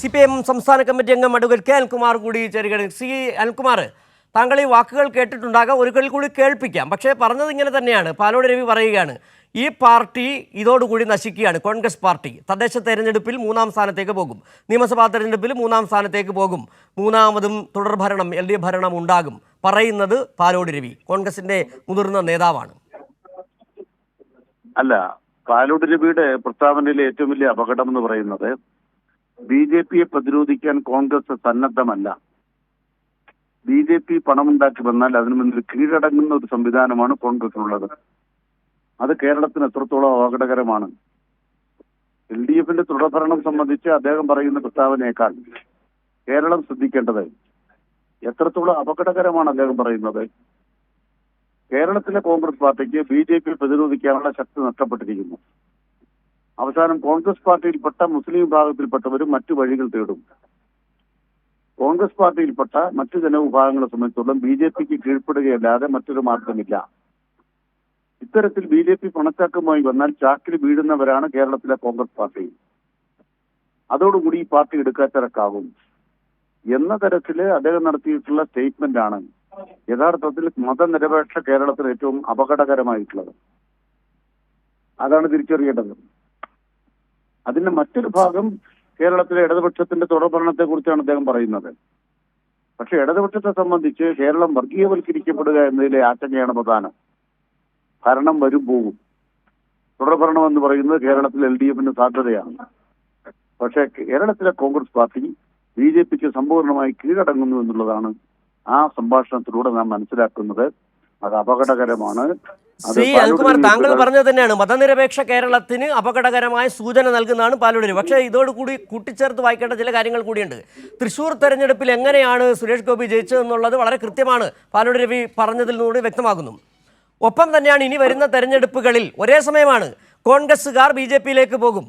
C P M സംസ്ഥാന committee അംഗം advocate K അൽകുമാർ കൂടി ചേരുകയാണ്. സി അൽകുമാർ താങ്കൾ ഈ വാക്കുകൾ കേട്ടിട്ടുണ്ടാകാം ഒരിക്കൽ കൂടി കേൾപ്പിക്കാം. പക്ഷേ പറഞ്ഞത് ഇങ്ങനെ തന്നെയാണ്. പാലോട് രവി പറയുകയാണ് ഈ പാർട്ടി ഇതോടുകൂടി നശിക്കുകയാണ്. കോൺഗ്രസ് പാർട്ടി തദ്ദേശ തെരഞ്ഞെടുപ്പിൽ മൂന്നാം സ്ഥാനത്തേക്ക് പോകും. നിയമസഭാ തെരഞ്ഞെടുപ്പിൽ മൂന്നാം സ്ഥാനത്തേക്ക് പോകും. മൂന്നാമതും തുടർഭരണം എൽ ഡി ഭരണം ഉണ്ടാകും. പറയുന്നത് പാലോട് രവി കോൺഗ്രസിന്റെ മുതിർന്ന നേതാവാണ്. അല്ല പാലോട് രവിയുടെ പ്രസ്താവനയിലെ ഏറ്റവും വലിയ അപകടം എന്ന് പറയുന്നത് ബി ജെ പിയെ പ്രതിരോധിക്കാൻ കോൺഗ്രസ് സന്നദ്ധമല്ല. ബി ജെ പി പണമുണ്ടാക്കി വന്നാൽ അതിനു മുന്നിൽ കീഴടങ്ങുന്ന ഒരു സംവിധാനമാണ് കോൺഗ്രസിനുള്ളത്. അത് കേരളത്തിന് എത്രത്തോളം അപകടകരമാണ്. എൽ ഡി എഫിന്റെ തുടർഭരണം സംബന്ധിച്ച് അദ്ദേഹം പറയുന്ന പ്രസ്താവനയേക്കാൾ കേരളം ശ്രദ്ധിക്കേണ്ടത് എത്രത്തോളം അപകടകരമാണ് അദ്ദേഹം പറയുന്നത്. കേരളത്തിലെ കോൺഗ്രസ് പാർട്ടിക്ക് ബി ജെ പി പ്രതിരോധിക്കാനുള്ള ശക്തി നഷ്ടപ്പെട്ടിരിക്കുന്നു. അവസാനം കോൺഗ്രസ് പാർട്ടിയിൽപ്പെട്ട മുസ്ലിം വിഭാഗത്തിൽപ്പെട്ടവരും മറ്റു വഴികൾ തേടും. കോൺഗ്രസ് പാർട്ടിയിൽപ്പെട്ട മറ്റു ജനവിഭാഗങ്ങളെ സംബന്ധിച്ചോളം ബി ജെ പിക്ക് കീഴ്പ്പെടുകയല്ലാതെ മറ്റൊരു മാർഗമില്ല. ഇത്തരത്തിൽ ബി ജെ പി പണച്ചാക്കുമായി വന്നാൽ ചാക്കിൽ വീഴുന്നവരാണ് കേരളത്തിലെ കോൺഗ്രസ് പാർട്ടി. അതോടുകൂടി ഈ പാർട്ടി എടുക്കാത്തിറക്കാവും എന്ന തരത്തിൽ അദ്ദേഹം നടത്തിയിട്ടുള്ള സ്റ്റേറ്റ്മെന്റ് ആണ് യഥാർത്ഥത്തിൽ മതനിരപേക്ഷ കേരളത്തിൽ ഏറ്റവും അപകടകരമായിട്ടുള്ളത്. അതാണ് തിരിച്ചറിയേണ്ടത്. അതിന്റെ മറ്റൊരു ഭാഗം കേരളത്തിലെ ഇടതുപക്ഷത്തിന്റെ തുടർഭരണത്തെ കുറിച്ചാണ് അദ്ദേഹം പറയുന്നത്. പക്ഷെ ഇടതുപക്ഷത്തെ സംബന്ധിച്ച് കേരളം വർഗീയവൽക്കരിക്കപ്പെടുക എന്നതിലെ ആശങ്കയാണ് പ്രധാനം. ഭരണം വരും പോകും തുടർഭരണം എന്ന് പറയുന്നത് കേരളത്തിൽ എൽ ഡി എഫിന് സാധ്യതയാണ്. പക്ഷെ കേരളത്തിലെ കോൺഗ്രസ് പാർട്ടി ബി ജെ പിക്ക് സമ്പൂർണമായി കീഴടങ്ങുന്നു എന്നുള്ളതാണ് ആ സംഭാഷണത്തിലൂടെ നാം മനസ്സിലാക്കുന്നത്. അത് അപകടകരമാണ്. ശ്രീ അനിൽകുമാർ താങ്കൾ പറഞ്ഞത് തന്നെയാണ്. മതനിരപേക്ഷ കേരളത്തിന് അപകടകരമായ സൂചന നൽകുന്നതാണ് പാലോട് പക്ഷേ ഇതോടുകൂടി കൂട്ടിച്ചേർത്ത് വായിക്കേണ്ട ചില കാര്യങ്ങൾ കൂടിയുണ്ട്. തൃശൂർ തെരഞ്ഞെടുപ്പിൽ എങ്ങനെയാണ് സുരേഷ് ഗോപി ജയിച്ചതെന്നുള്ളത് വളരെ കൃത്യമാണ് പാലോട് രവി പറഞ്ഞതിൽ നിന്നുകൂടി വ്യക്തമാകുന്നു. ഒപ്പം തന്നെയാണ് ഇനി വരുന്ന തെരഞ്ഞെടുപ്പുകളിൽ ഒരേ സമയമാണ് കോൺഗ്രസ്സുകാർ ബി ജെ പിയിലേക്ക് പോകും.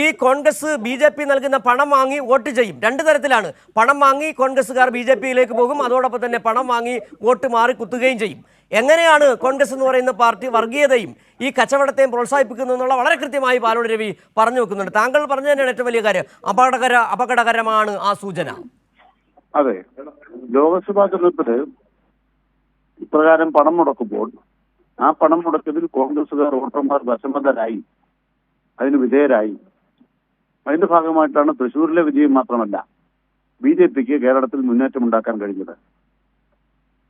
ഈ കോൺഗ്രസ് ബി ജെ പി നൽകുന്ന പണം വാങ്ങി വോട്ട് ചെയ്യും. രണ്ട് തരത്തിലാണ്. പണം വാങ്ങി കോൺഗ്രസ്സുകാർ ബി ജെ പിയിലേക്ക് പോകും. അതോടൊപ്പം തന്നെ പണം വാങ്ങി വോട്ട് മാറി കുത്തുകയും ചെയ്യും. എങ്ങനെയാണ് കോൺഗ്രസ് എന്ന് പറയുന്ന പാർട്ടി വർഗീയതയും ഈ കച്ചവടത്തെയും പ്രോത്സാഹിപ്പിക്കുന്നതെന്നുള്ള വളരെ കൃത്യമായി പാലോട് രവി പറഞ്ഞു വെക്കുന്നുണ്ട്. താങ്കൾ പറഞ്ഞു തന്നെയാണ് ഏറ്റവും വലിയ കാര്യം. അപകടകര അപകടകരമാണ് ആ സൂചന. അതെ. ലോകസഭാ തെരഞ്ഞെടുപ്പിൽ ഇപ്രകാരം പണം മുടക്കുമ്പോൾ ആ പണം മുടക്കത്തിൽ കോൺഗ്രസുകാർ വോട്ടർമാർ വശമതരായി അതിന് വിധേയരായി. അതിന്റെ ഭാഗമായിട്ടാണ് തൃശൂരിലെ വിജയം മാത്രമല്ല ബി ജെ പിക്ക് കേരളത്തിൽ മുന്നേറ്റം ഉണ്ടാക്കാൻ കഴിഞ്ഞത്.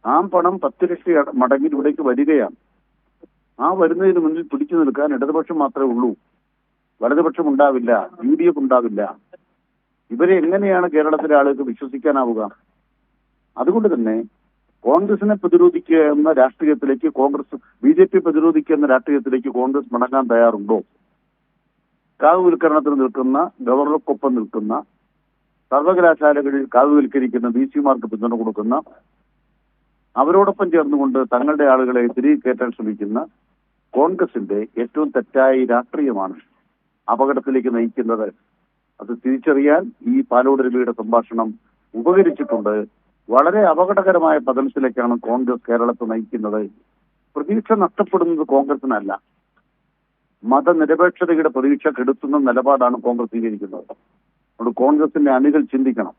ആ പണം പത്ത് ലക്ഷം മടങ്ങി ഇവിടേക്ക് വരികയാണ്. ആ വരുന്നതിന് മുന്നിൽ പിടിച്ചു നിൽക്കാൻ ഇടതുപക്ഷം മാത്രമേ ഉള്ളൂ. വലതുപക്ഷം ഉണ്ടാവില്ല യു ഡി എഫ് ഉണ്ടാവില്ല. ഇവരെ എങ്ങനെയാണ് കേരളത്തിലെ ആളുകൾക്ക് വിശ്വസിക്കാനാവുക? അതുകൊണ്ട് തന്നെ കോൺഗ്രസിനെ പ്രതിരോധിക്കുന്ന രാഷ്ട്രീയത്തിലേക്ക് കോൺഗ്രസ് ബി ജെ പി പ്രതിരോധിക്കുക എന്ന രാഷ്ട്രീയത്തിലേക്ക് കോൺഗ്രസ് മടങ്ങാൻ തയ്യാറുണ്ടോ? കാവുവൽക്കരണത്തിന് നിൽക്കുന്ന ഗവർണർക്കൊപ്പം നിൽക്കുന്ന സർവകലാശാലകളിൽ കാവുവൽക്കരിക്കുന്ന ബി സിമാർക്ക് പിന്തുണ കൊടുക്കുന്ന അവരോടൊപ്പം ചേർന്നുകൊണ്ട് തങ്ങളുടെ ആളുകളെ തിരികെ കയറ്റാൻ ശ്രമിക്കുന്ന കോൺഗ്രസിന്റെ ഏറ്റവും തെറ്റായ രാഷ്ട്രീയമാണ് അപകടത്തിലേക്ക് നയിക്കുന്നത്. അത് തിരിച്ചറിയാൻ ഈ പാലോട് രവിയുടെ സംഭാഷണം ഉപകരിച്ചിട്ടുണ്ട്. വളരെ അപകടകരമായ പതനത്തിലേക്കാണ് കോൺഗ്രസ് കേരളത്തെ നയിക്കുന്നത്. പ്രതീക്ഷ നഷ്ടപ്പെടുന്നത് കോൺഗ്രസിനല്ല. മതനിരപേക്ഷതയുടെ പ്രതീക്ഷ കെടുത്തുന്ന നിലപാടാണ് കോൺഗ്രസ് സ്വീകരിക്കുന്നത്. അതുകൊണ്ട് കോൺഗ്രസിന്റെ അണികൾ ചിന്തിക്കണം.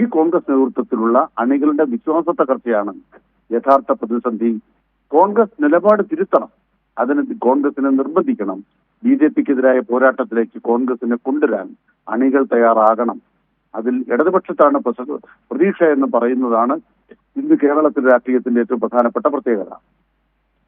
ഈ കോൺഗ്രസ് നേതൃത്വത്തിലുള്ള അണികളുടെ വിശ്വാസ തകർച്ചയാണ് യഥാർത്ഥ പ്രതിസന്ധി. കോൺഗ്രസ് നിലപാട് തിരുത്തണം. അതിന് കോൺഗ്രസിനെ നിർബന്ധിക്കണം. ബി ജെ പിക്കെതിരായ പോരാട്ടത്തിലേക്ക് കോൺഗ്രസിനെ കൊണ്ടുവരാൻ അണികൾ തയ്യാറാകണം. അതിൽ ഇടതുപക്ഷത്താണ് പ്രതീക്ഷ എന്ന് പറയുന്നതാണ് ഇന്ന് കേരളത്തിലെ രാഷ്ട്രീയത്തിന്റെ ഏറ്റവും പ്രധാനപ്പെട്ട പ്രത്യേകത.